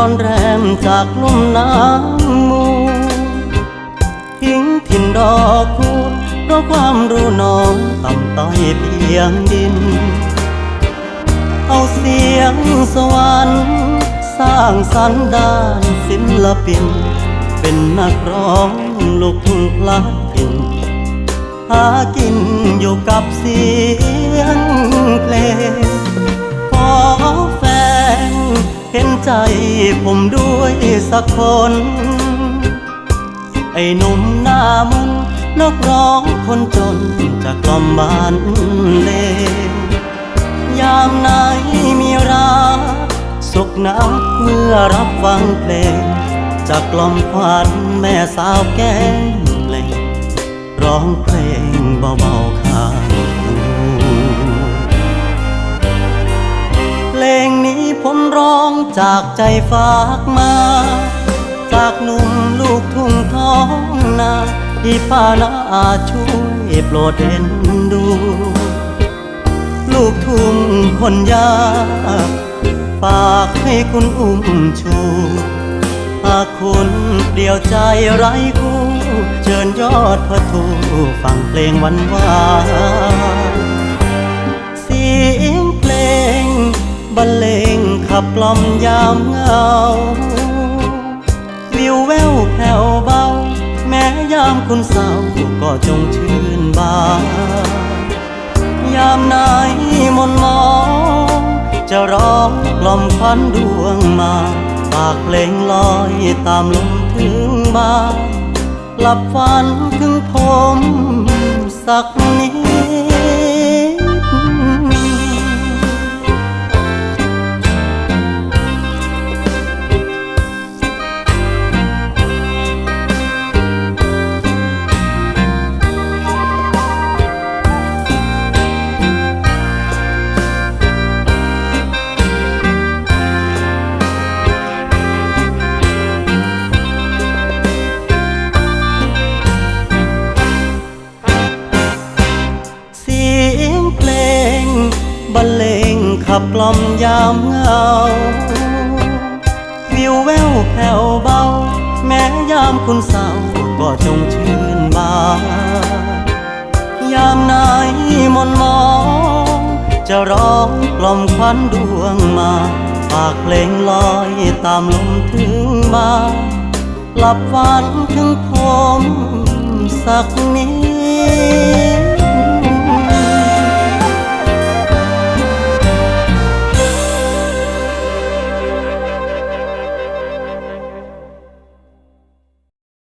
อนแรมจากลุ่มน้ำมูทิ้งถิ่นดอกคูเพราะความรู้น้องต่ำต้อยเพียงดิน เอาเสียงสวรรค์สร้างสรรค์ด้านศิลปิน เป็นนักร้องลูกทุ่งพลัดถิ่นหากินอยู่กับเสียงเพลง ใจผมด้วยสักคน ไอ้หนุ่มหน้ามนนกร้องคนจนจากล่อมบ้านเลงยามไหนมีรักสุขนักเมื่อรับฟังเพลงจากล่อมควันแม่สาวแก้มเลงร้องเพลงเบาๆข้า จากใจฝากมา จากหนุ่มลูกทุ่งท้องนาที่ป้านาอาช่วยโปรดเห็นดู ลูกทุ่งคนยากฝากให้คุณอุ้มชูหากคุณเปลี่ยวใจไร้คู่เชิญยอดพระทูฟังเพลงวันวานเสียงเพลงบรรเลง บกล่อมยามเหงา วิวแววแผ่วเบา แม้ยามคุณเศร้าก็จงชื่นบาน ยามไหนมนมอง จะร้องกล่อมควันดวงมาฝากเพลงลอยตามลมถึงบ้านหลับฝันถึงผมสักนิด ขับกล่อมยามเหงา วิวแววแผ่วเบา แม้ยามคุณเศร้าก็จงชื่นบานยามไหนมนมอง จะร้องกล่อมควันดวงมาฝากเพลงลอยตามลมถึงบ้านหลับฝันถึงผมสักนิด